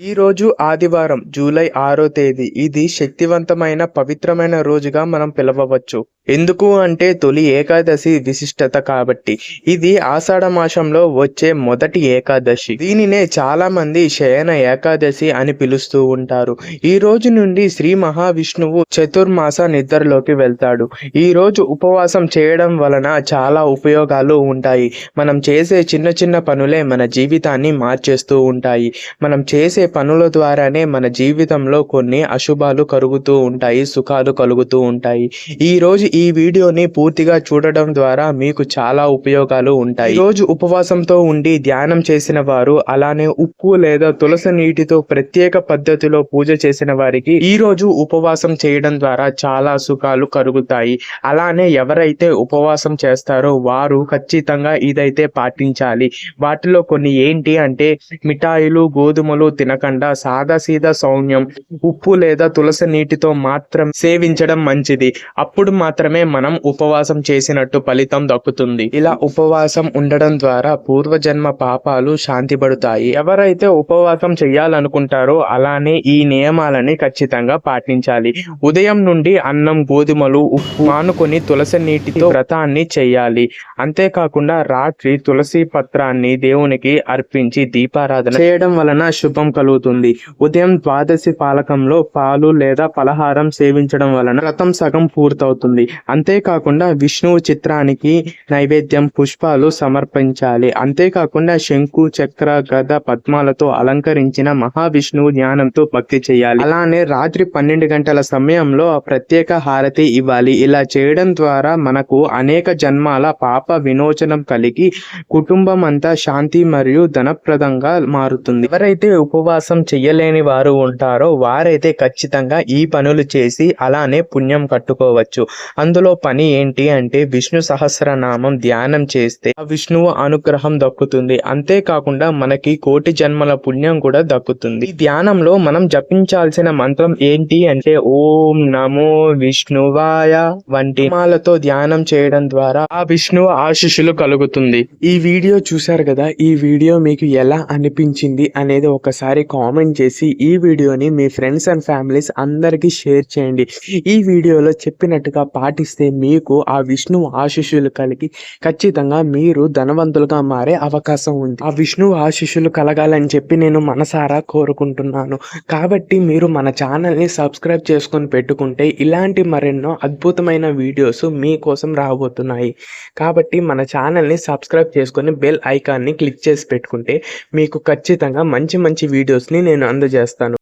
ఈ రోజు ఆదివారం జూలై ఆరో తేదీ. ఇది శక్తివంతమైన పవిత్రమైన రోజుగా మనం పిలవవచ్చు. ఎందుకు అంటే తొలి ఏకాదశి విశిష్టత కాబట్టి. ఇది ఆషాఢ మాసంలో వచ్చే మొదటి ఏకాదశి. దీనినే చాలా మంది శయన ఏకాదశి అని పిలుస్తూ ఉంటారు. ఈ రోజు నుండి శ్రీ మహావిష్ణువు చతుర్మాస నిద్రలోకి వెళ్తాడు. ఈ రోజు ఉపవాసం చేయడం వలన చాలా ఉపయోగాలు ఉంటాయి. మనం చేసే చిన్న చిన్న పనులే మన జీవితాన్ని మార్చేస్తూ ఉంటాయి. మనం చేసే పనుల ద్వారానే మన జీవితంలో కొన్ని అశుభాలు కలుగుతూ ఉంటాయి సుఖాలు కలుగుతూ ఉంటాయి. ఈ రోజు ఈ వీడియోని పూర్తిగా చూడడం ద్వారా మీకు చాలా ఉపయోగాలు ఉంటాయి. రోజు ఉపవాసంతో ఉండి ధ్యానం చేసిన వారు అలానే ఉప్పు లేదా తులసి నీటితో ప్రత్యేక పద్ధతిలో పూజ చేసిన వారికి ఈ రోజు ఉపవాసం చేయడం ద్వారా చాలా సుఖాలు కలుగుతాయి. అలానే ఎవరైతే ఉపవాసం చేస్తారో వారు ఖచ్చితంగా ఇదైతే పాటించాలి. వాటిలో కొన్ని ఏంటి అంటే మిఠాయిలు గోధుమలు తినకుండా సాదా సీదా సౌమ్యం ఉప్పు లేదా తులసి నీటితో మాత్రం సేవించడం మంచిది. అప్పుడు మాత్రం మాత్రమే మనం ఉపవాసం చేసినట్టు ఫలితం దక్కుతుంది. ఇలా ఉపవాసం ఉండడం ద్వారా పూర్వజన్మ పాపాలు శాంతిపడుతాయి. ఎవరైతే ఉపవాసం చేయాలనుకుంటారో అలానే ఈ నియమాలని ఖచ్చితంగా పాటించాలి. ఉదయం నుండి అన్నం గోధుమలు ఉప్పు మానుకొని తులసి నీటితో వ్రతాన్ని చేయాలి. అంతేకాకుండా రాత్రి తులసి పత్రాన్ని దేవునికి అర్పించి దీపారాధన చేయడం వలన శుభం కలుగుతుంది. ఉదయం ద్వాదశి పాలకంలో పాలు లేదా పలహారం సేవించడం వలన వ్రతం సగం పూర్తవుతుంది. అంతేకాకుండా విష్ణువు చిత్రానికి నైవేద్యం పుష్పాలు సమర్పించాలి. అంతేకాకుండా శంకు చక్ర గద పద్మాలతో అలంకరించిన మహావిష్ణువు జ్ఞానంతో భక్తి చేయాలి. అలానే రాత్రి పన్నెండు గంటల సమయంలో ప్రత్యేక హారతి ఇవ్వాలి. ఇలా చేయడం ద్వారా మనకు అనేక జన్మాల పాప విమోచనం కలిగి కుటుంబం అంతా శాంతి మరియు ధనప్రదంగా మారుతుంది. ఎవరైతే ఉపవాసం చెయ్యలేని వారు ఉంటారో వారైతే ఖచ్చితంగా ఈ పనులు చేసి అలానే పుణ్యం కట్టుకోవచ్చు. అందులో పని ఏంటి అంటే విష్ణు సహస్రనామం ధ్యానం చేస్తే ఆ విష్ణువు అనుగ్రహం దక్కుతుంది. అంతేకాకుండా మనకి కోటి జన్మల పుణ్యం కూడా దక్కుతుంది. ఈ ధ్యానంలో మనం జపించాల్సిన మంత్రం ఏంటి అంటే ఓం నమో విష్ణువాయ వంటి మాలతో ధ్యానం చేయడం ద్వారా ఆ విష్ణువు ఆశీస్సులు కలుగుతుంది. ఈ వీడియో చూశారు కదా? ఈ వీడియో మీకు ఎలా అనిపించింది అనేది ఒకసారి కామెంట్ చేసి ఈ వీడియోని మీ ఫ్రెండ్స్ అండ్ ఫ్యామిలీస్ అందరికీ షేర్ చేయండి. ఈ వీడియోలో చెప్పినట్టుగా పాటిస్తే మీకు ఆ విష్ణువు ఆశీస్సులు కలిగి ఖచ్చితంగా మీరు ధనవంతులుగా మారే అవకాశం ఉంది. ఆ విష్ణువు ఆశీస్సులు కలగాలని చెప్పి నేను మనసారా కోరుకుంటున్నాను. కాబట్టి మీరు మన ఛానల్ని సబ్స్క్రైబ్ చేసుకొని పెట్టుకుంటే ఇలాంటి మరెన్నో అద్భుతమైన వీడియోస్ మీకోసం రాబోతున్నాయి. కాబట్టి మన ఛానల్ని సబ్స్క్రైబ్ చేసుకొని బెల్ ఐకాన్ని క్లిక్ చేసి పెట్టుకుంటే మీకు ఖచ్చితంగా మంచి మంచి వీడియోస్ని నేను అందజేస్తాను.